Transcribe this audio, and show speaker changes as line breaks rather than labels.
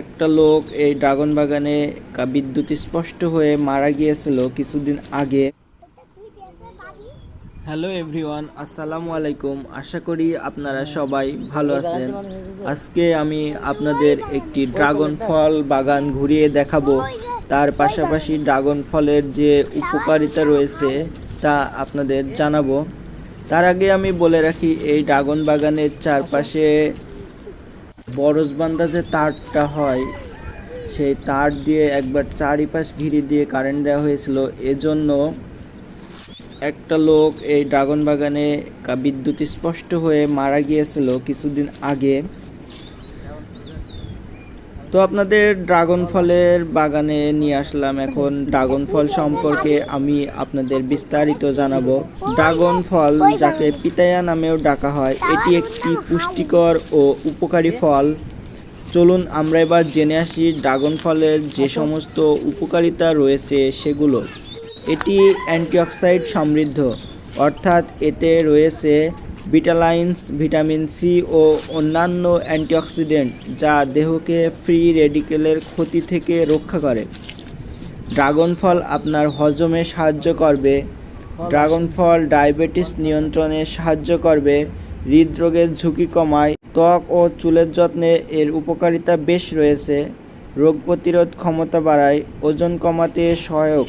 একটা লোক এই ড্রাগন বাগানে বিদ্যুৎ স্পষ্ট হয়ে মারা গিয়েছিল কিছুদিন আগে। হ্যালো এভরিওয়ান আসসালামু আলাইকুম। আশা করি আপনারা সবাই ভালো আছেন। আজকে আমি আপনাদের একটি ড্রাগন ফল বাগান ঘুরিয়ে দেখাবো। তার পাশাপাশি ড্রাগন ফলের যে উপকারিতা রয়েছে তা আপনাদের জানাব। তার আগে আমি বলে রাখি এই ড্রাগন বাগানের চারপাশে বরজবান্ধা যে তারটা হয়, সেই তার দিয়ে একবার চারিপাশ ঘিরে দিয়ে কারেন্ট দেওয়া হয়েছিল। এজন্য একটা লোক এই ড্রাগন বাগানে বিদ্যুৎ স্পষ্ট হয়ে মারা গিয়েছিল কিছুদিন আগে। তো আপনাদের ড্রাগন ফলের বাগানে নিয়ে আসলাম এখন। ড্রাগন ফল সম্পর্কে আমি আপনাদের বিস্তারিত জানাব। ড্রাগন ফল যাকে পিতায়া নামেও ডাকা হয়, এটি একটি পুষ্টিকর ও উপকারী ফল। চলুন আমরা এবার জেনে আসি ড্রাগন ফলের যে সমস্ত উপকারিতা রয়েছে সেগুলো। এটি অ্যান্টিঅক্সাইড সমৃদ্ধ, অর্থাৎ এতে রয়েছে ভিটালাইন্স ভিটামিন সি ও অন্যান্য অ্যান্টিঅক্সিডেন্ট যা দেহকে ফ্রি রেডিকেলের ক্ষতি থেকে রক্ষা করে। ড্রাগন ফল আপনার হজমে সাহায্য করবে। ড্রাগন ফল ডায়াবেটিস নিয়ন্ত্রণে সাহায্য করবে। হৃদরোগের ঝুঁকি কমায়। ত্বক ও চুলের যত্নে এর উপকারিতা বেশ রয়েছে। রোগ প্রতিরোধ ক্ষমতা বাড়ায়। ওজন কমাতে সহায়ক।